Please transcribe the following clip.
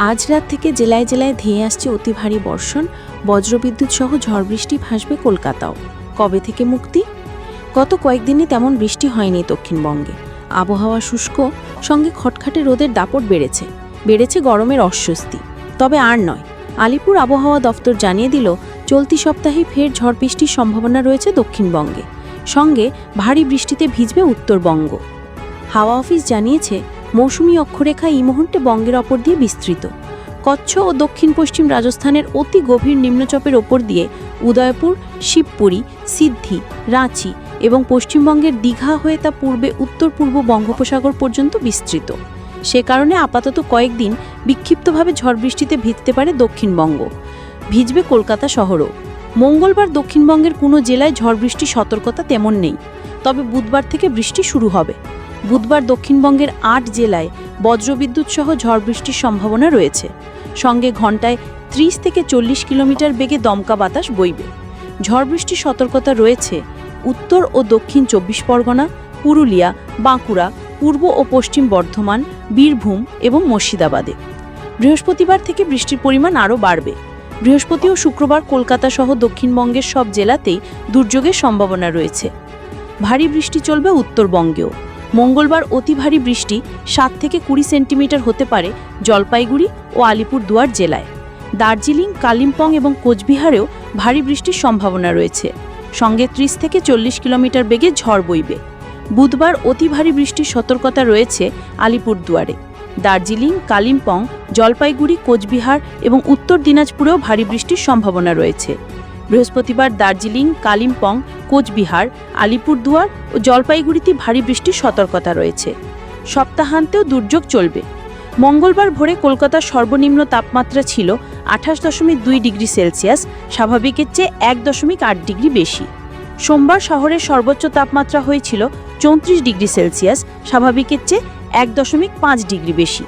আজ রাত থেকে জেলায় জেলায় ধেয়ে আসছে অতি ভারী বর্ষণ, বজ্রবিদ্যুৎ সহ ঝড় বৃষ্টি ভাসবে কলকাতাও। কবে থেকে মুক্তি? গত কয়েকদিনে তেমন বৃষ্টি হয়নি দক্ষিণবঙ্গে। আবহাওয়া শুষ্ক, সঙ্গে খটখাটে রোদের দাপট বেড়েছে বেড়েছে গরমের অস্বস্তি। তবে আর নয়, আলিপুর আবহাওয়া দফতর জানিয়ে দিল, চলতি সপ্তাহে ফের ঝড় বৃষ্টির সম্ভাবনা রয়েছে দক্ষিণবঙ্গে। সঙ্গে ভারী বৃষ্টিতে ভিজবে উত্তরবঙ্গ। হাওয়া অফিস জানিয়েছে মৌসুমী অক্ষরেখা এই মুহূর্তে বঙ্গের ওপর দিয়ে বিস্তৃত। কচ্ছ ও দক্ষিণ পশ্চিম রাজস্থানের অতি গভীর নিম্নচপের ওপর দিয়ে উদয়পুর, শিবপুরী, সিদ্ধি, রাঁচি এবং পশ্চিমবঙ্গের দীঘা হয়ে তা পূর্বে উত্তর পূর্ব বঙ্গোপসাগর পর্যন্ত বিস্তৃত। সে কারণে আপাতত কয়েকদিন বিক্ষিপ্তভাবে ঝড় বৃষ্টিতে ভিজতে পারে দক্ষিণবঙ্গ। ভিজবে কলকাতা শহরও। মঙ্গলবার দক্ষিণবঙ্গের কোনো জেলায় ঝড় বৃষ্টির সতর্কতা তেমন নেই। তবে বুধবার থেকে বৃষ্টি শুরু হবে। বুধবার দক্ষিণবঙ্গের আট জেলায় বজ্রবিদ্যুৎ সহ ঝড় বৃষ্টির সম্ভাবনা রয়েছে। সঙ্গে ঘন্টায় ত্রিশ থেকে চল্লিশ কিলোমিটার বেগে দমকা বাতাস বইবে। ঝড় বৃষ্টির সতর্কতা রয়েছে উত্তর ও দক্ষিণ চব্বিশ পরগনা, পুরুলিয়া, বাঁকুড়া, পূর্ব ও পশ্চিম বর্ধমান, বীরভূম এবং মুর্শিদাবাদে। বৃহস্পতিবার থেকে বৃষ্টির পরিমাণ আরও বাড়বে। বৃহস্পতি ও শুক্রবার কলকাতা সহ দক্ষিণবঙ্গের সব জেলাতেই দুর্যোগের সম্ভাবনা রয়েছে। ভারী বৃষ্টি চলবে উত্তরবঙ্গেও। মঙ্গলবার অতি ভারী বৃষ্টি সাত থেকে কুড়ি সেন্টিমিটার হতে পারে জলপাইগুড়ি ও আলিপুর দুয়ার জেলায়। দার্জিলিং, কালিম্পং এবং কোচবিহারেও ভারী বৃষ্টির সম্ভাবনা রয়েছে। সঙ্গে ত্রিশ থেকে চল্লিশ কিলোমিটার বেগে ঝড় বইবে। বুধবার অতি ভারী বৃষ্টির সতর্কতা রয়েছে আলিপুরদুয়ারে। দার্জিলিং, কালিম্পং, জলপাইগুড়ি, কোচবিহার এবং উত্তর দিনাজপুরেও ভারী বৃষ্টির সম্ভাবনা রয়েছে। বৃহস্পতিবার দার্জিলিং, কালিম্পং কোচবিহার, আলিপুরদুয়ার ও জলপাইগুড়িতে ভারী বৃষ্টির সতর্কতা রয়েছে। সপ্তাহান্তেও দুর্যোগ চলবে। মঙ্গলবার ভোরে কলকাতার সর্বনিম্ন তাপমাত্রা ছিল আঠাশ দশমিক দুই ডিগ্রি সেলসিয়াস স্বাভাবিকের চেয়ে এক দশমিক আট ডিগ্রি বেশি। সোমবার শহরের সর্বোচ্চ তাপমাত্রা হয়েছিল চৌত্রিশ ডিগ্রি সেলসিয়াস স্বাভাবিকের চেয়ে এক দশমিক পাঁচ ডিগ্রি বেশি।